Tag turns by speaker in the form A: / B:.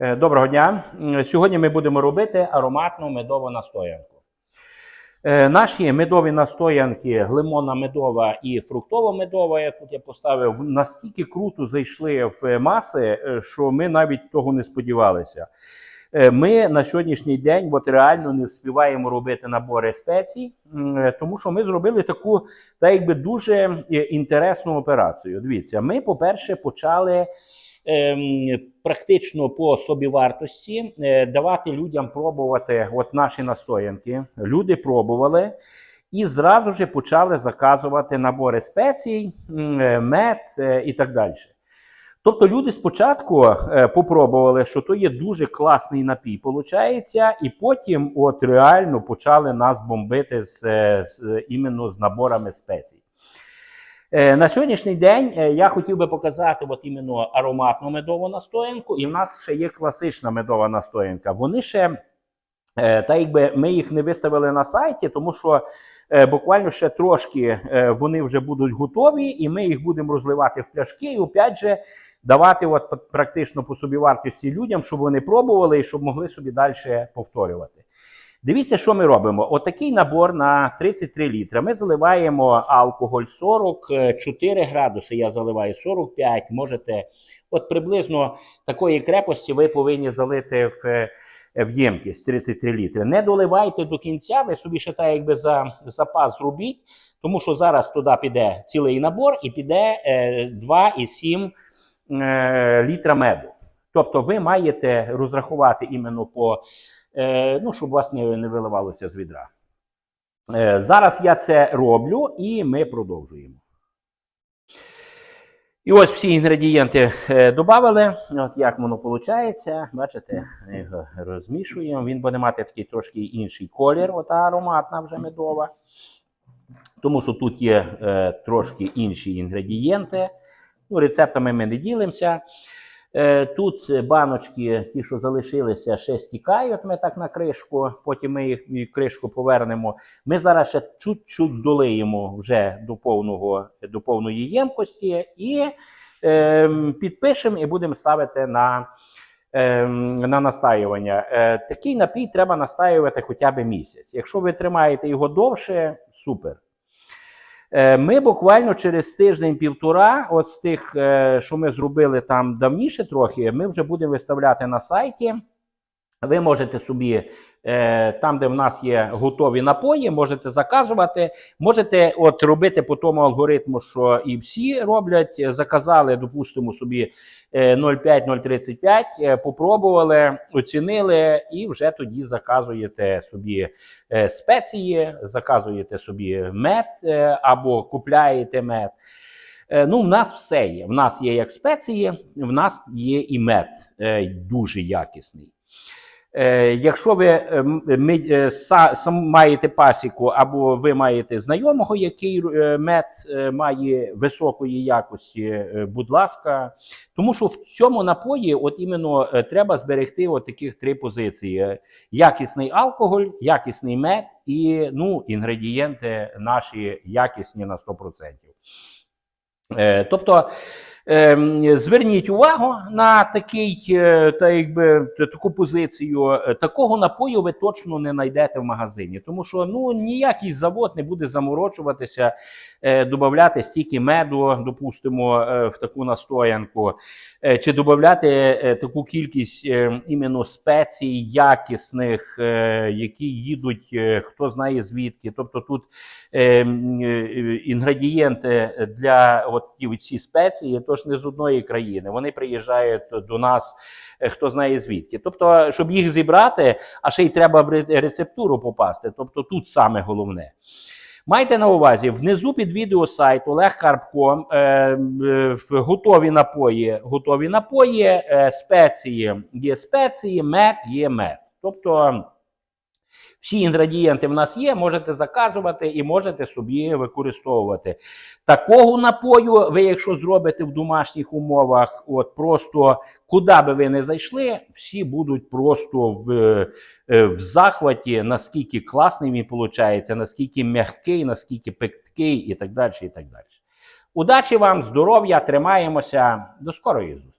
A: Е, Доброго дня. Сьогодні ми будемо робити ароматну медову настоянку. Е, Наші медові настоянки, лимонна медова і фруктова медова, я тут я поставив, настільки круто зайшли в маси, е, що ми навіть того не сподівалися. Ми на сьогоднішній день от реально не встигаємо робити набори спецій, тому що ми зробили таку та якби дуже інтересну операцію. Дивіться, ми, по-перше, почали практично по собівартості е, давати людям пробувати от наші настоянки. Люди пробували і зразу ж почали заказувати набори спецій, е, мед е, і так далі. Тобто люди спочатку попробували, що то є дуже класний напій, получається, і потім от реально почали нас бомбити з, з іменно з наборами спецій. Е, На сьогоднішній день е, я хотів би показати от іменно ароматну медову настоянку, і в нас ще є класична медова настоянка. Вони ще, е, та якби ми їх не виставили на сайті, тому що буквально ще трошки вони вже будуть готові, і ми їх будемо розливати в пляшки, і опять же давати от практично по собівартості людям, щоб вони пробували і щоб могли собі далі повторювати. Дивіться, що ми робимо. Отакий набор на 33 літри. Ми заливаємо алкоголь 44 градуси. Я заливаю 45. Можете, от приблизно такої крепості ви повинні залити в, е, в ємкість 33 літри. Не доливайте до кінця, ви собі ще так якби за запас зробіть, тому що зараз туди піде цілий набор і піде е, 2,7 е, літра меду. Тобто ви маєте розрахувати іменно по е, ну, щоб вас не, не виливалося з відра. Е, зараз я це роблю і ми продовжуємо. І ось всі інгредієнти е, додали. От як воно виходить. Бачите, його розмішуємо. Він буде мати такий трошки інший колір, ота ароматна вже медова. Тому що тут є е, трошки інші інгредієнти. Ну, рецептами ми не ділимося. Е, Тут баночки, ті, що залишилися, ще стікають. Ми так на кришку, потім ми їх кришку повернемо. Ми зараз ще чуть-чуть долиємо вже до повного до повної ємкості і е, підпишемо і будемо ставити на, е, на настаювання. Е, такий напій треба настаювати хоча б місяць. Якщо ви тримаєте його довше, супер. Е, Ми буквально через тиждень-півтора, от з тих, е, що ми зробили там давніше трохи, ми вже будемо виставляти на сайті. Ви можете собі, там, де в нас є готові напої, можете заказувати. Можете от робити по тому алгоритму, що і всі роблять. Заказали, допустимо, собі е, 0,5-0,35, е, попробували, оцінили, і вже тоді заказуєте собі е, спеції, заказуєте собі мед е, або купляєте мед. Е, Ну, в нас все є. В нас є як спеції, в нас є і мед е, дуже якісний. Е, Якщо ви е, м- ми, е, маєте пасіку, або ви маєте знайомого, який е, мед має високої якості, будь ласка. Тому що в цьому напої, от іменно треба зберегти от таких три позиції: якісний алкоголь, якісний мед і ну, інгредієнти наші якісні на 100%. Е, тобто. Ем, Зверніть увагу на такий, е, та якби таку позицію. Е, Такого напою ви точно не знайдете в магазині, тому що ну ніякий завод не буде заморочуватися, е, додати стільки меду, допустимо, в таку настоянку, чи додати таку кількість іменно спецій якісних, які їдуть, хто знає звідки. Тобто тут е, м, е, інгредієнти для от ці спеції, тож не з одної країни. Вони приїжджають до нас, е, хто знає звідки. Тобто, щоб їх зібрати, а ще й треба в рецептуру попасти. Тобто, тут саме головне. Майте на увазі, внизу під відео сайт Олег Карпко, е, е, готові напої, готові напої, е, спеції є спеції, мед є мед. Тобто всі інгредієнти в нас є, можете заказувати і можете собі використовувати. Такого напою, ви, якщо зробите в домашніх умовах, от просто куди би ви не зайшли, всі будуть просто в, е, в захваті, наскільки класний він виходить, наскільки м'який, наскільки пекткий і так далі. і так далі. Удачі вам, здоров'я, тримаємося. До скорої зустрічі!